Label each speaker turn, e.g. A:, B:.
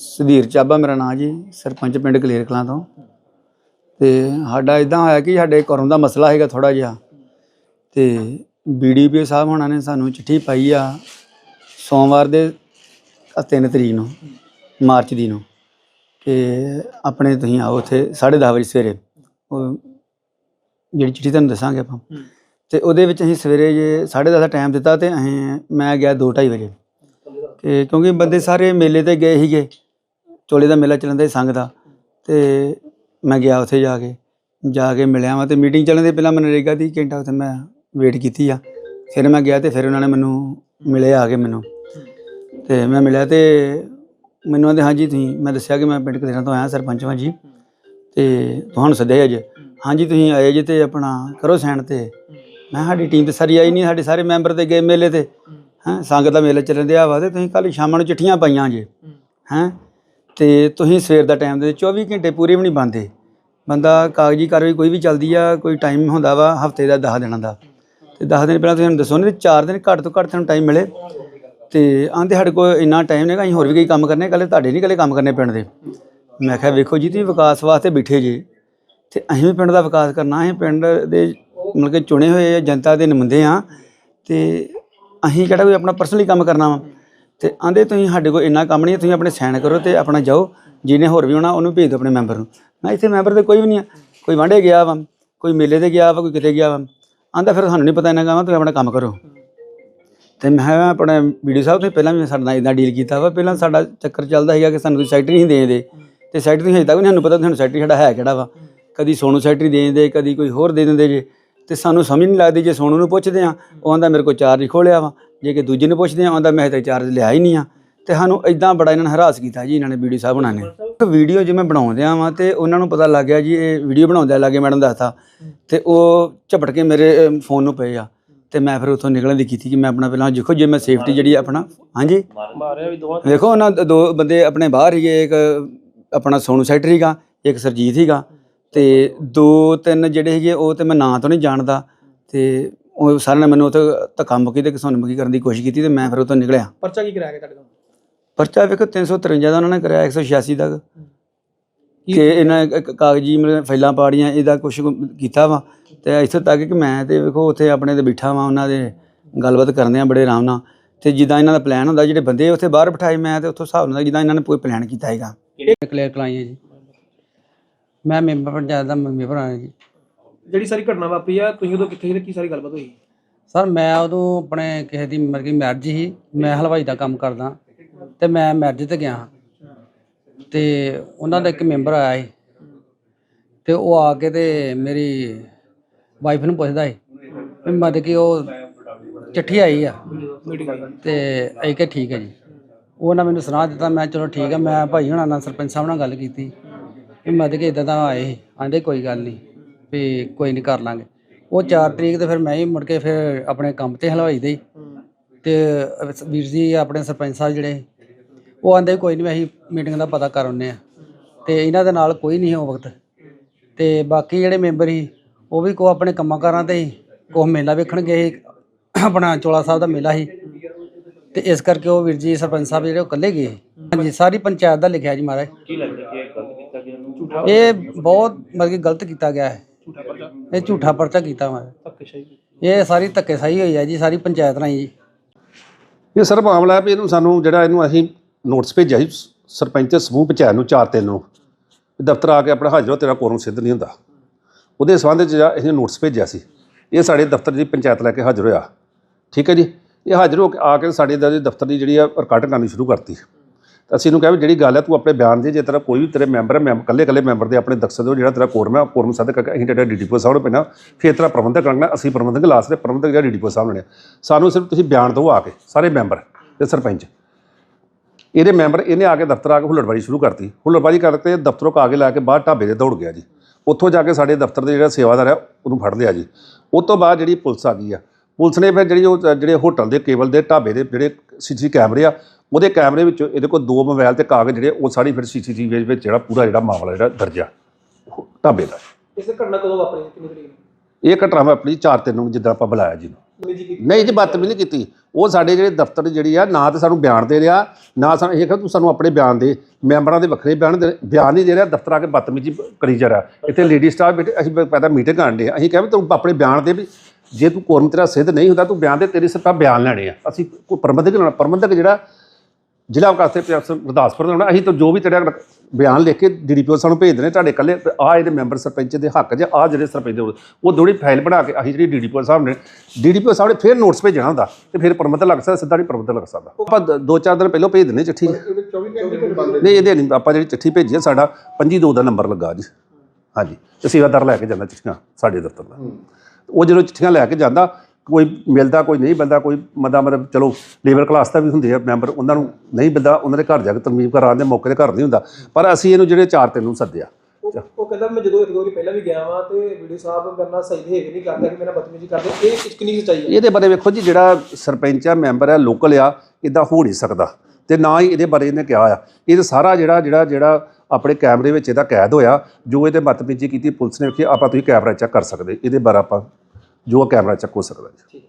A: ਸੁਧੀਰ ਚਾਬਾ ਮੇਰਾ ਨਾਂ ਜੀ, ਸਰਪੰਚ ਪਿੰਡ ਕਲੇਰ ਕਲਾਂ ਤੋਂ। ਤੇ ਸਾਡਾ ਇਦਾਂ ਹੋਇਆ ਕਿ ਸਾਡੇ ਘਰੋਂ ਦਾ ਮਸਲਾ ਹੈਗਾ ਥੋੜਾ ਜਿਹਾ। ਤੇ ਬੀਡੀਪੀ ਸਾਹਿਬ ਹੋਣਾ ਨੇ ਸਾਨੂੰ ਚਿੱਠੀ ਪਾਈ ਆ ਸੋਮਵਾਰ ਦੇ 3 ਤਰੀਕ ਨੂੰ, ਮਾਰਚ ਦੀ ਨੂੰ, ਕਿ ਆਪਣੇ ਤੁਸੀਂ ਆਓ ਉੱਥੇ 10:30 ਵਜੇ ਸਵੇਰੇ। ਉਹ ਜਿਹੜੀ ਚਿੱਠੀ ਤੁਹਾਨੂੰ ਦੱਸਾਂਗੇ ਆਪਾਂ। ਤੇ ਉਹਦੇ ਵਿੱਚ ਅਸੀਂ ਸਵੇਰੇ ਜੇ 10:30 ਦਾ ਟਾਈਮ ਦਿੱਤਾ ਤੇ ਅਸੀਂ, ਮੈਂ ਗਿਆ 2:30 ਵਜੇ। ਤੇ ਕਿਉਂਕਿ ਬੰਦੇ ਸਾਰੇ ਮੇਲੇ ਤੇ ਗਏ ਸੀਗੇ, ਚੋਲੇ ਦਾ ਮੇਲਾ ਚੱਲਣ ਦਾ ਸੀ ਸੰਗ ਦਾ, ਤੇ ਮੈਂ ਗਿਆ ਉੱਥੇ ਜਾ ਕੇ ਜਾ ਕੇ ਮਿਲਿਆ ਵਾਂ ਤੇ ਮੀਟਿੰਗ ਚੱਲਣ ਦੇ ਪਹਿਲਾਂ ਮਨਰੇਗਾ ਦੀ ਘੰਟਾ ਉੱਥੇ ਮੈਂ ਵੇਟ ਕੀਤੀ ਆ। ਫਿਰ ਮੈਂ ਗਿਆ ਤੇ ਫਿਰ ਉਹਨਾਂ ਨੇ ਮੈਨੂੰ ਮਿਲੇ ਆ ਕੇ ਮੈਨੂੰ। ਤੇ ਮੈਂ ਮਿਲਿਆ ਤੇ ਮੈਨੂੰ ਆਂਦੇ, ਹਾਂਜੀ, ਤੁਸੀਂ ਮੈਂ ਦੱਸਿਆ ਕਿ ਮੈਂ ਪਿੰਡ ਕਲੇਰਾਂ ਤੋਂ ਆਇਆ ਸਰਪੰਚ ਵਾਂ ਜੀ। ਤੇ ਤੁਹਾਨੂੰ ਸੱਦਿਆ ਅੱਜ। ਹਾਂਜੀ, ਤੁਸੀਂ ਆਏ ਜੀ ਤੇ ਆਪਣਾ ਕਰੋ ਸਾਈਨ ਤੇ। ਮੈਂ ਸਾਡੀ ਟੀਮ ਤੇ ਸਾਰੀ ਆਈ ਨਹੀਂ ਸਾਡੇ ਸਾਰੇ ਮੈਂਬਰ ਤੇ ਗਏ ਮੇਲੇ ਤੇ। ਹੈਂ, ਸੰਗਤ ਦਾ ਮੇਲਾ ਚੱਲਣ ਦਿਆ ਵਾ ਤੇ ਤੁਸੀਂ ਕੱਲ ਸ਼ਾਮਾਂ ਨੂੰ ਚਿੱਠੀਆਂ ਪਾਈਆਂ ਜੇ। ਹੈਂ, ਤੇ ਤੁਸੀਂ ਸਵੇਰ ਦਾ ਟਾਈਮ ਦੇ 24 ਘੰਟੇ ਪੂਰੇ ਵੀ ਨਹੀਂ ਬੰਦੇ ਬੰਦਾ ਕਾਗਜ਼ੀ ਕਾਰਵਾਈ ਕੋਈ ਵੀ ਚੱਲਦੀ ਆ, ਕੋਈ ਟਾਈਮ ਹੁੰਦਾ ਵਾ ਹਫ਼ਤੇ ਦਾ 10 ਦਿਨਾਂ ਦਾ। ਤੇ 10 ਦਿਨ ਪਹਿਲਾਂ ਤੁਸੀਂ ਮੈਨੂੰ ਦੱਸੋ ਨੇ 4 ਦਿਨ ਘੱਟ ਤੋਂ ਘੱਟ ਤੁਹਾਨੂੰ ਟਾਈਮ ਮਿਲੇ। ਤੇ ਆਂਦੇ ਸਾਡੇ ਕੋਲ ਇੰਨਾ ਟਾਈਮ ਨਹੀਂਗਾ ਅਸੀਂ ਹੋਰ ਵੀ ਕਈ ਕੰਮ ਕਰਨੇ ਕੱਲੇ ਤੁਹਾਡੇ ਨਹੀਂ ਕੱਲੇ ਕੰਮ ਕਰਨੇ ਪਿੰਡ ਦੇ। ਮੈਂ ਕਿਹਾ, ਵੇਖੋ ਜੀ, ਤੁਸੀਂ ਵਿਕਾਸ ਵਾਸਤੇ ਬੈਠੇ ਜੇ। ਤੇ ਅਸੀਂ ਵੀ ਪਿੰਡ ਦਾ ਵਿਕਾਸ ਕਰਨਾ, ਅਸੀਂ ਪਿੰਡ ਦੇ ਮਤਲਬ ਕਿ ਚੁਣੇ ਹੋਏ ਜਨਤਾ ਦੇ ਨੁਮਾਇੰਦੇ ਆ ਤੇ ਅਸੀਂ ਕਿਹੜਾ ਕੋਈ ਆਪਣਾ ਪਰਸਨਲੀ ਕੰਮ ਕਰਨਾ ਵਾ। ਤੇ ਆਂਦੇ ਤੁਸੀਂ ਸਾਡੇ ਕੋਲ ਇੰਨਾ ਕੰਮ ਨਹੀਂ ਤੁਸੀਂ ਆਪਣੇ ਸਾਈਨ ਕਰੋ ਤੇ ਆਪਣਾ ਜਾਓ, ਜਿਹਨੇ ਹੋਰ ਵੀ ਹੋਣਾ ਉਹਨੂੰ ਭੇਜ ਦਿਓ ਆਪਣੇ ਮੈਂਬਰ ਨੂੰ। ਮੈਂ ਇੱਥੇ ਮੈਂਬਰ ਤੇ ਕੋਈ ਵੀ ਨਹੀਂ ਆ, ਕੋਈ ਵਾਂਢੇ ਗਿਆ ਵਾ, ਕੋਈ ਮੇਲੇ ਤੇ ਗਿਆ ਵਾ, ਕੋਈ ਕਿਤੇ ਗਿਆ ਵਾ। ਆਂਦਾ ਫਿਰ ਸਾਨੂੰ ਨਹੀਂ ਪਤਾ ਇਹਨਾਂ ਕੰਮ ਤੁਸੀਂ ਆਪਣਾ ਕੰਮ ਕਰੋ। ਤੇ ਮੈਂ ਆਪਣੇ ਵੀਡੀਓ ਸਾਹਿਬ ਤੁਸੀਂ ਪਹਿਲਾਂ ਵੀ ਸਾਡੇ ਨਾਲ ਇਦਾਂ ਡੀਲ ਕੀਤਾ ਵਾ, ਪਹਿਲਾਂ ਸਾਡਾ ਚੱਕਰ ਚੱਲਦਾ ਸੀਗਾ ਕਿ ਸਾਨੂੰ ਤੁਸੀਂ ਸੈਕਟਰੀ ਨਹੀਂ ਦੇਂਦੇ। ਤੇ ਸੈਕਟਰੀ ਤੁਸੀਂ ਹਜੇ ਤੱਕ ਵੀ ਨਹੀਂ ਸਾਨੂੰ ਪਤਾ ਤੁਹਾਨੂੰ ਸੈਕਟਰੀ ਸਾਡਾ ਹੈ ਕਿਹੜਾ ਵਾ। ਕਦੀ ਸੋਨੂੰ ਸੈਕਟਰੀ ਦੇ ਦਿੰਦੇ, ਕਦੀ ਕੋਈ ਹੋਰ ਦੇ ਦਿੰਦੇ ਜੇ। ਤੇ ਸਾਨੂੰ ਸਮਝ ਨਹੀਂ ਲੱਗਦੀ ਜੇ ਸੋਨੂੰ ਨੂੰ ਪੁੱਛਦੇ ਆ ਉਹ ਆਂਦਾ ਮੇਰੇ ਕੋਲ ਚਾਰਜ ਖੋਲਿਆ ਵਾ। ਜੇ ਕਿ ਦੂਜੇ ਨੂੰ ਪੁੱਛਦੇ ਆ ਆਂਦਾ ਮੈਂ ਹਜੇ ਚਾਰਜ ਲਿਆ ਹੀ ਨਹੀਂ ਆ। ਤੇ ਸਾਨੂੰ ਇਦਾਂ ਬੜਾ ਇਹਨਾਂ ਨੇ ਹਰਾਸ ਕੀਤਾ ਜੀ ਇਹਨਾਂ ਨੇ ਵੀਡੀਓ ਸਾਹਿਬ ਬਣਾਣੇ ਇੱਕ ਵੀਡੀਓ ਜਿਵੇਂ ਬਣਾਉਂਦੇ ਆ ਵਾ ਤੇ ਉਹਨਾਂ ਨੂੰ ਪਤਾ ਲੱਗ ਗਿਆ ਜੀ ਇਹ ਵੀਡੀਓ ਬਣਾਉਂਦੇ ਆ ਲੱਗੇ ਮੈਡਮ ਦੱਸਤਾ ਤੇ ਉਹ ਝਪਟ ਕੇ ਮੇਰੇ ਫੋਨ ਨੂੰ ਪਏ ਆ। ਤੇ ਮੈਂ ਫਿਰ ਉੱਥੋਂ ਨਿਕਲਣ ਦੀ ਕੀਤੀ ਕਿ ਮੈਂ ਆਪਣਾ ਪਹਿਲਾਂ ਦੇਖੋ ਜੇ ਮੈਂ ਸੇਫਟੀ ਜਿਹੜੀ ਆਪਣਾ ਹਾਂਜੀ?
B: ਮਾਰਿਆ ਵੀ ਦੋਵਾਂ
A: ਵੇਖੋ ਉਹਨਾਂ ਦ- ਦੋ ਬੰਦੇ ਆਪਣੇ ਬਾਹਰ ਹੀਗੇ ਇੱਕ ਆਪਣਾ ਸੋਨੂ ਸੈਕਟਰੀ ਹੀਗਾ ਇੱਕ ਸਰਜੀਤ ਹੀਗਾ ਤੇ ਦੋ ਤਿੰਨ ਜਿਹੜੇ ਹੈਗੇ ਉਹ ਤੇ ਮੈਂ ਨਾਂ ਤੋਂ ਨਹੀਂ ਜਾਣਦਾ। ਤੇ ਉਹ ਸਾਰਿਆਂ ਨੇ ਮੈਨੂੰ ਉੱਥੇ ਧੱਕਾ ਮੁੱਕੀ ਤੇ ਕਿਸਨ ਮੁੱਕੀ ਕਰਨ ਦੀ ਕੋਸ਼ਿਸ਼ ਕੀਤੀ ਤੇ ਮੈਂ ਫਿਰ ਉੱਥੋਂ ਨਿਕਲਿਆ।
B: ਪਰਚਾ ਕੀ ਕਰਾਇਆ ਗਿਆ ਤੁਹਾਡੇ ਕੋਲ
A: ਪਰਚਾ ਵੇਖੋ 353 ਦਾ ਉਹਨਾਂ ਨੇ ਕਰਾਇਆ 186 ਤੱਕ ਕਿ ਇਹਨਾਂ ਇੱਕ- ਇੱਕ ਕਾਗਜ਼ੀ ਮਤਲਬ ਫਾਈਲਾਂ ਪਾੜੀਆਂ ਇਹਦਾ ਕੁਝ ਕੀਤਾ ਵਾ। ਤੇ ਇੱਥੋਂ ਤੱਕ ਕਿ ਮੈਂ ਤੇ ਵੇਖੋ ਉੱਥੇ ਆਪਣੇ ਤੇ ਬੈਠਾ ਵਾਂ ਉਹਨਾਂ ਦੇ ਗੱਲਬਾਤ ਕਰਦੇ ਆ ਬੜੇ ਆਰਾਮ ਨਾਲ। ਤੇ ਜਿੱਦਾਂ ਇਹਨਾਂ ਦਾ ਪਲਾਨ ਹੁੰਦਾ ਜਿਹੜੇ ਬੰਦੇ ਉੱਥੇ ਬਾਹਰ ਬਿਠਾਏ ਮੈਂ ਤੇ ਉੱਥੋਂ ਹਿਸਾਬ ਨਾਲ ਜਿੱਦਾਂ ਇਹਨਾਂ ਨੇ ਕੋਈ ਪਲਾਨ ਕੀਤਾ ਹੈਗਾ।
C: ਕਲੀਅਰ ਕਲਾਈ ਹੈ ਜੀ? ਮੈਂ ਮੈਂਬਰ ਪੰਚਾਇਤ ਦਾ ਮੈਂਬਰ ਹਾਂ ਜੀ
B: ਜਿਹੜੀ ਸਾਰੀ ਘਟਨਾ ਵਾਪਰੀ ਆ ਤੁਸੀਂ ਉਦੋਂ ਕਿੱਥੇ ਸੀ ਤੇ ਕੀ ਸਾਰੀ ਗੱਲਬਾਤ ਹੋਈ?
C: ਸਰ ਮੈਂ ਉਦੋਂ ਆਪਣੇ ਕਿਸੇ ਦੀ ਮਰ ਗਈ ਮੈਰਿਜ ਸੀ ਮੈਂ ਹਲਵਾਈ ਦਾ ਕੰਮ ਕਰਦਾ। ਤੇ ਮੈਂ ਮੈਰਿਜ ਤੇ ਗਿਆ ਹਾਂ। ਤੇ ਉਹਨਾਂ ਦਾ ਇੱਕ ਮੈਂਬਰ ਆਇਆ ਸੀ। ਤੇ ਉਹ ਆ ਕੇ ਤੇ ਮੇਰੀ ਵਾਈਫ ਨੂੰ ਪੁੱਛਦਾ ਸੀ ਵੀ ਮਤਲਬ ਕਿ ਉਹ ਚਿੱਠੀ ਆਈ ਆ। ਤੇ ਅਸੀਂ ਕਿ ਠੀਕ ਹੈ ਜੀ। ਉਹਨਾਂ ਮੈਨੂੰ ਸੁਣਾ ਦਿੱਤਾ ਮੈਂ ਚਲੋ ਠੀਕ ਹੈ ਮੈਂ ਭਾਈ ਹੁਣਾਂ ਨਾਲ ਸਰਪੰਚ ਸਾਹਿਬ ਨਾਲ ਗੱਲ ਕੀਤੀ। ਵੀ ਮਤਲਬ ਕੇ ਇਦਾਂ ਦਾ ਆਏ ਸੀ। ਆਂਦੇ ਕੋਈ ਗੱਲ ਨਹੀਂ ਵੀ ਕੋਈ ਨਹੀਂ ਕਰ ਲਾਂਗੇ। ਉਹ 4 ਤਰੀਕ ਤੇ ਫਿਰ ਮੈਂ ਹੀ ਮੁੜ ਕੇ ਫਿਰ ਆਪਣੇ ਕੰਮ ਤੇ ਹਲਵਾਈ ਦੇ ਹੀ। ਤੇ ਵੀਰ ਜੀ ਆਪਣੇ ਸਰਪੰਚ ਸਾਹਿਬ ਜਿਹੜੇ, ਉਹ ਆਂਦੇ ਕੋਈ ਨਹੀਂ ਅਸੀਂ ਮੀਟਿੰਗ ਦਾ ਪਤਾ ਕਰ ਆਉਂਦੇ ਆ ਤੇ ਇਹਨਾਂ ਦੇ ਨਾਲ ਕੋਈ ਨਹੀਂ ਉਹ ਵਕਤ। ਤੇ ਬਾਕੀ ਜਿਹੜੇ ਮੈਂਬਰ ਸੀ, ਉਹ ਵੀ ਕੋ ਆਪਣੇ ਕੰਮਾਂ ਕਾਰਾਂ ਤੇ ਸੀ। ਕੋ ਮੇਲਾ ਵੇਖਣ ਗਏ ਸੀ। ਆਪਣਾ ਚੋਲਾ ਸਾਹਿਬ ਦਾ ਮੇਲਾ ਸੀ। ਤੇ ਇਸ ਕਰਕੇ ਉਹ ਵੀਰ ਜੀ, ਸਰਪੰਚ ਸਾਹਿਬ ਜਿਹੜੇ ਉਹ ਇਕੱਲੇ ਗਏ ਹਾਂਜੀ, ਸਾਰੀ ਪੰਚਾਇਤ ਦਾ ਲਿਖਿਆ ਜੀ ਮਹਾਰਾਜ ਕੀ ਲੱਗਦਾ ਕਿ ਇਹ ਗਲਤ ਕੀਤਾ ਗਿਆ ਇਹ ਬਹੁਤ ਮਤਲਬ ਕਿ ਗਲਤ ਕੀਤਾ ਗਿਆ ਹੈ।
B: ਝੂਠਾ ਪਰਚਾ
C: ਇਹ ਝੂਠਾ ਪਰਚਾ ਕੀਤਾ ਮਹਾਰਾਜ
B: ਧੱਕੇਸ਼ਾਹੀ।
C: ਇਹ ਸਾਰੀ ਧੱਕੇਸ਼ਾਹੀ ਹੋਈ ਹੈ ਜੀ ਸਾਰੀ ਪੰਚਾਇਤ ਨਾਲ ਜੀ।
D: ਇਹ ਸਰ ਮਾਮਲਾ ਹੈ ਵੀ ਇਹਨੂੰ ਸਾਨੂੰ ਜਿਹੜਾ ਇਹਨੂੰ ਅਸੀਂ ਨੋਟਿਸ ਭੇਜਿਆ ਸੀ ਸਰਪੰਚ ਤੇ ਸਮੂਹ ਪੰਚਾਇਤ ਨੂੰ 4 ਨੂੰ ਵੀ ਦਫ਼ਤਰ ਆ ਕੇ ਆਪਣਾ ਹਾਜ਼ਰ ਹੋ ਤੇਰਾ ਕੋਰਮ ਸਿੱਧ ਨਹੀਂ ਹੁੰਦਾ। ਉਹਦੇ ਸੰਬੰਧ 'ਚ ਜਿਹੜਾ ਅਸੀਂ ਨੋਟਿਸ ਭੇਜਿਆ ਸੀ ਇਹ ਸਾਡੇ ਦਫ਼ਤਰ ਦੀ ਪੰਚਾਇਤ ਲੈ ਕੇ ਹਾਜ਼ਰ ਹੋਇਆ। ਠੀਕ ਹੈ ਜੀ? ਇਹ ਹਾਜ਼ਰ ਹੋ ਕੇ ਆ ਕੇ ਸਾਡੇ ਦਾ ਦਫ਼ਤਰ ਦੀ ਜਿਹੜੀ ਆ ਰਿਕਾਰਡਿੰਗ ਕਰਨੀ ਸ਼ੁਰੂ ਕਰਤੀ। ਤਾਂ ਅਸੀਂ ਇਹਨੂੰ ਕਿਹਾ ਵੀ ਜਿਹੜੀ ਗੱਲ ਹੈ ਤੂੰ ਆਪਣੇ ਬਿਆਨ ਦੇ, ਜੇ ਤੇਰਾ ਕੋਈ ਵੀ ਤੇਰੇ ਮੈਂਬਰ ਹੈ ਮੈਂਬਰ ਇਕੱਲੇ ਇਕੱਲੇ ਮੈਂਬਰ ਦੇ ਆਪਣੇ ਦਕਸ਼ਤ ਦਿਓ ਜਿਹੜਾ ਤੇਰਾ ਕੋਰਮ ਹੈ ਕੋਰਮ ਸੱਦ ਕਰਕੇ ਅਸੀਂ ਤੇਰਾ ਡੀਡੀਪੋ ਸਾਹਿਬ ਨੂੰ ਪੈਣਾ, ਫਿਰ ਤੇਰਾ ਪ੍ਰਬੰਧਕ ਕਰਨਾ ਅਸੀਂ ਪ੍ਰਬੰਧਕ ਲਾਸ ਦੇ ਪ੍ਰਬੰਧਕ ਜਿਹੜਾ ਡੀਡੀਪੋ ਸਾਹਿਬ ਨੇ ਸਾਨੂੰ ਸਿਰਫ ਤੁਸੀਂ ਬਿਆਨ ਦਿਓ ਆ ਕੇ, ਸਾਰੇ ਮੈਂਬਰ ਤੇ ਸਰਪੰਚ। ਇਹਦੇ ਮੈਂਬਰ, ਇਹਨੇ ਆ ਕੇ ਦਫ਼ਤਰ ਆ ਕੇ ਹੁੱਲੜਬਾਜੀ ਸ਼ੁਰੂ ਕਰਤੀ। ਹੁੱਲੜਬਾਜੀ ਕਰਕੇ ਦਫ਼ਤਰੋਂ ਕਾ ਕੇ ਲਾ ਕੇ ਬਾਹਰ ਢਾਬੇ ਦੇ ਦੌੜ ਗਿਆ ਜੀ। ਉੱਥੋਂ ਜਾ ਕੇ ਸਾਡੇ ਦਫ਼ਤਰ ਦੇ ਜਿਹੜਾ ਸੇਵਾਦਾਰ ਹੈ ਉਹਨੂੰ ਫੜ ਲਿਆ ਜੀ। ਉਸ ਤੋਂ ਬਾਅਦ ਜਿਹੜੀ ਪੁਲਿਸ ਆ ਗਈ ਆ, ਪੁਲਿਸ ਨੇ ਫਿਰ ਜਿਹੜੀ ਉਹ, ਜਿਹੜੇ ਹੋਟਲ ਦੇ, ਕੇਬਲ ਦੇ, ਢਾਬੇ ਦੇ ਜਿਹੜੇ ਸੀਸੀ ਕੈਮਰੇ ਆ ਉਹਦੇ ਕੈਮਰੇ ਵਿੱਚ ਇਹਦੇ ਕੋਲ ਦੋ ਮੋਬਾਈਲ ਤੇ ਕਾਗਜ਼ ਜਿਹੜੇ ਉਹ ਸਾਰੀ ਫਿਰ ਸੀਸੀਟੀਵੀ ਵਿੱਚ ਜਿਹੜਾ ਪੂਰਾ ਜਿਹੜਾ ਮਾਮਲਾ ਜਿਹੜਾ ਦਰਜ ਉਹ ਢਾਬੇ ਦਾ।
B: ਇਸ ਘਟਨਾ ਕਦੋਂ ਵਾਪਰੀ? ਕਿੰਨੀ ਤਰੀਕ
D: ਇਹ ਘਟਨਾ ਮੈਂ ਆਪਣੀ 4 ਤਿੰਨ ਨੂੰ ਜਿੱਦਾਂ ਆਪਾਂ ਬੁਲਾਇਆ ਜੀ ਨੂੰ। ਨਹੀਂ ਜੀ ਬਦਤਮੀਜ਼ੀ ਨਹੀਂ ਕੀਤੀ। ਉਹ ਸਾਡੇ ਜਿਹੜੇ ਦਫ਼ਤਰ ਜਿਹੜੀ ਆ ਨਾ ਤਾਂ ਸਾਨੂੰ ਬਿਆਨ ਦੇ ਰਿਹਾ ਨਾ ਸਾਨੂੰ ਇਹ ਕਹਿੰਦਾ ਤੂੰ ਸਾਨੂੰ ਆਪਣੇ ਬਿਆਨ ਦੇ। ਮੈਂਬਰਾਂ ਦੇ ਵੱਖਰੇ ਬਿਆਨ ਦੇ ਬਿਆਨ ਨਹੀਂ ਦੇ ਰਿਹਾ ਦਫ਼ਤਰ ਆ ਕੇ ਬਦਤਮੀਜ਼ੀ ਕਰੀ ਜਾ ਰਿਹਾ। ਇੱਥੇ ਲੇਡੀ ਸਟਾਫ ਬੈਠੇ ਅਸੀਂ ਪਹਿਲਾਂ ਮੀਟਿੰਗ ਕਰਨ ਦੇ ਅਸੀਂ ਕਹਿੰਦੇ ਤੂੰ ਆਪਣੇ ਬਿਆਨ ਦੇ ਵੀ ਜੇ ਤੂੰ ਕੋਰਮ ਤੇਰਾ ਸਿੱਧ ਨਹੀਂ ਹੁੰਦਾ ਤੂੰ ਬਿਆਨ ਦੇ ਤੇਰੇ ਸਿਰ ਬਿਆਨ ਲੈਣੇ ਆ। ਅਸੀਂ ਕੋਈ ਪ੍ਰਬੰਧਕ ਨਾਲ ਪ੍ਰਬੰਧਕ ਜਿਹੜਾ ਜ਼ਿਲ੍ਹਾ ਵਿਕਾਸ ਤੇ ਅਫਸਰ ਗੁਰਦਾਸਪੁਰ ਦਾ ਹੋਣਾ ਅਸੀਂ ਤਾਂ ਜੋ ਵੀ ਤੇਰਾ ਬਿਆਨ ਲਿਖ ਕੇ ਡੀਡੀਪੀਓ ਸਾਨੂੰ ਭੇਜ ਦੇਣੇ ਤੁਹਾਡੇ ਇਕੱਲੇ ਆ ਇਹਦੇ ਮੈਂਬਰ ਸਰਪੰਚ ਦੇ ਹੱਕ 'ਚ ਆ ਜਿਹੜੇ ਸਰਪੰਚ ਦੇ ਉਹ ਦੋੜੀ ਫਾਈਲ ਬਣਾ ਕੇ ਅਸੀਂ ਜਿਹੜੀ ਡੀਡੀਪੀਓ ਸਾਹਿਬ ਨੇ ਡੀਡੀਪੀਓ ਸਾਹਿਬ ਨੇ ਫਿਰ ਨੋਟਿਸ ਭੇਜਣਾ ਹੁੰਦਾ ਤੇ ਫਿਰ ਪ੍ਰਬੰਧਕ ਲੱਗ ਸਕਦਾ ਸਿੱਧਾ ਨਹੀਂ ਪ੍ਰਬੰਧਕ ਲੱਗ ਸਕਦਾ। ਆਪਾਂ ਦ- ਚਾਰ ਦਿਨ ਪਹਿਲਾਂ ਭੇਜ ਦਿੰਦੇ ਚਿੱਠੀ। ਨਹੀਂ ਇਹਦੇ ਨਹੀਂ ਆਪਾਂ ਜਿਹੜੀ ਚਿੱਠੀ ਭੇਜੀ ਹੈ ਸਾਡਾ 25 ਦੋ ਦਾ ਨੰਬਰ ਲੱਗਾ ਜੀ। ਹਾਂਜੀ ਤੇ ਸੇਵਾਦਾਰ ਲੈ ਕੇ ਜਾਂਦਾ ਚਿੱਠੀਆਂ ਸਾਡੇ ਦਫ਼ਤਰ ਦਾ। ਉਹ ਜਦੋਂ ਚਿੱਠੀਆਂ ਲੈ ਕੇ ਜਾਂਦਾ ਕੋਈ ਮਿਲਦਾ ਕੋਈ ਨਹੀਂ ਮਿਲਦਾ ਕੋਈ ਮਦਾ ਮਤਲਬ ਚਲੋ ਲੇਬਰ ਕਲਾਸ ਦਾ ਵੀ ਹੁੰਦੇ ਆ ਮੈਂਬਰ ਉਹਨਾਂ ਨੂੰ ਨਹੀਂ ਮਿਲਦਾ ਉਹਨਾਂ ਦੇ ਘਰ ਜਾ ਕੇ ਤਰਮੀਮ ਕਰਾਉਣ ਦੇ ਮੌਕੇ ਤੇ ਘਰ ਨਹੀਂ ਹੁੰਦਾ। ਪਰ ਅਸੀਂ ਇਹਨੂੰ ਜਿਹੜੇ ਚਾਰ ਤਿੰਨ ਨੂੰ ਸੱਦਿਆ।
B: ਉਹ ਉਹ ਕਹਿੰਦਾ ਮੈਂ ਜਦੋਂ ਇੱਕ ਦੋ ਵਾਰੀ ਪਹਿਲਾਂ ਵੀ ਗਿਆ ਵਾਂ ਤੇ ਵੀਡੀਓ ਸਾਹਿਬ ਮੇਰੇ ਨਾਲ ਸਹੀ ਬਿਹੇਵ ਨਹੀਂ ਕਰਦਾ ਕਿ ਮੇਰਾ ਬਦਤਮੀਜ਼ੀ ਕਰਦੇ। ਇਹ ਕਿੰਨੀ ਸੱਚਾਈ। ਹੈ
D: ਇਹਦੇ ਬਾਰੇ ਵੇਖੋ ਜੀ ਜਿਹੜਾ ਸਰਪੰਚ ਆ ਮੈਂਬਰ ਆ ਲੋਕਲ ਆ ਇਦਾਂ ਹੋ ਨਹੀਂ ਸਕਦਾ। ਤੇ ਨਾ ਹੀ ਇਹਦੇ ਬਾਰੇ ਇਹਨੇ ਕਿਹਾ ਆ। ਇਹ ਤਾਂ ਸਾਰਾ ਜਿਹੜਾ ਜਿਹੜਾ ਜਿਹੜਾ ਆਪਣੇ ਕੈਮਰੇ ਵਿੱਚ ਇਹਦਾ ਕੈਦ ਹੋਇਆ ਜੋ ਇਹਦੇ ਬਦਤਮੀਜ਼ੀ ਕੀਤੀ ਪੁਲਿਸ ਨੇ ਵੇਖੀ ਆਪਾਂ ਤੁਸੀਂ ਕੈਮਰਾ ਚੈੱਕ ਕਰ ਸਕਦੇ। ਇਹਦੇ ਬਾਰੇ ਆਪਾਂ ਜੋ ਕੈਮਰਾ ਚੈੱਕ ਹੋ ਸਕਦਾ ਜੀ